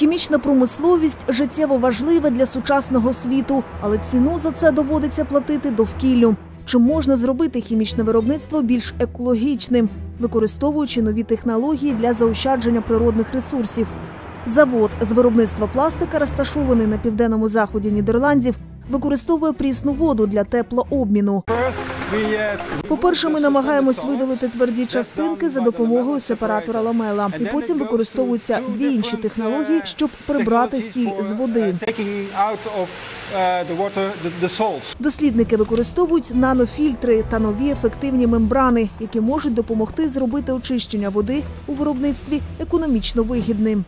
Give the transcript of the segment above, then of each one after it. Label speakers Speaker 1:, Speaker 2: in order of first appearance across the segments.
Speaker 1: Хімічна промисловість життєво важлива для сучасного світу, але ціну за це доводиться платити довкіллю. Чи можна зробити хімічне виробництво більш екологічним, використовуючи нові технології для заощадження природних ресурсів? Завод з виробництва пластика, розташований на південному заході Нідерландів, використовує прісну воду для теплообміну. По-перше, ми намагаємось видалити тверді частинки за допомогою сепаратора ламела, і потім використовуються дві інші технології, щоб прибрати сіль з води. Дослідники використовують нанофільтри та нові ефективні мембрани, які можуть допомогти зробити очищення води у виробництві економічно вигідним.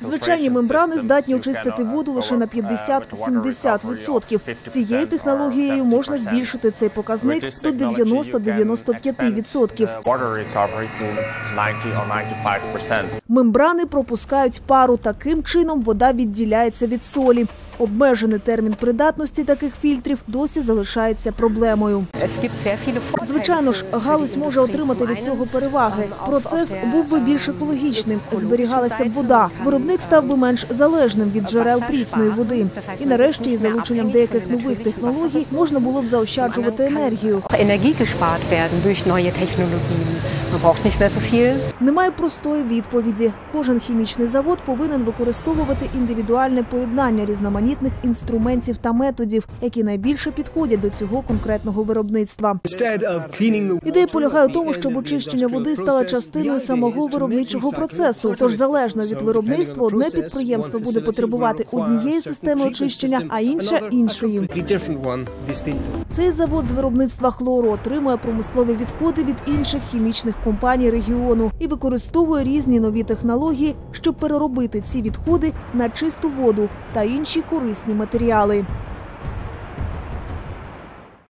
Speaker 1: Звичайні мембрани здатні очистити воду лише на 50-70%. З цією технологією можна збільшити цей показник до 90-95%. Мембрани пропускають пару. Таким чином вода відділяється від солі. Обмежений термін придатності таких фільтрів досі залишається проблемою. Звичайно ж, галузь може отримати від цього переваги. Процес був би більш екологічним, зберігалася б вода. Виробник став би менш залежним від джерел прісної води. І нарешті, із залученням деяких нових технологій, можна було б заощаджувати енергію.
Speaker 2: Werden durch neue Technologien. So.
Speaker 1: Немає простої відповіді. Кожен хімічний завод повинен використовувати індивідуальне поєднання різноманітних інструментів та методів, які найбільше підходять до цього конкретного виробництва. Ідея полягає в тому, щоб очищення води стало частиною самого виробничого процесу. Тож залежно від виробництва, одне підприємство буде потребувати однієї системи очищення, а інше іншої. Цей завод з виробництва хлору отримує промислові відходи від інших хімічних компаній регіону і використовує різні нові технології, щоб переробити ці відходи на чисту воду та інші корисні матеріали.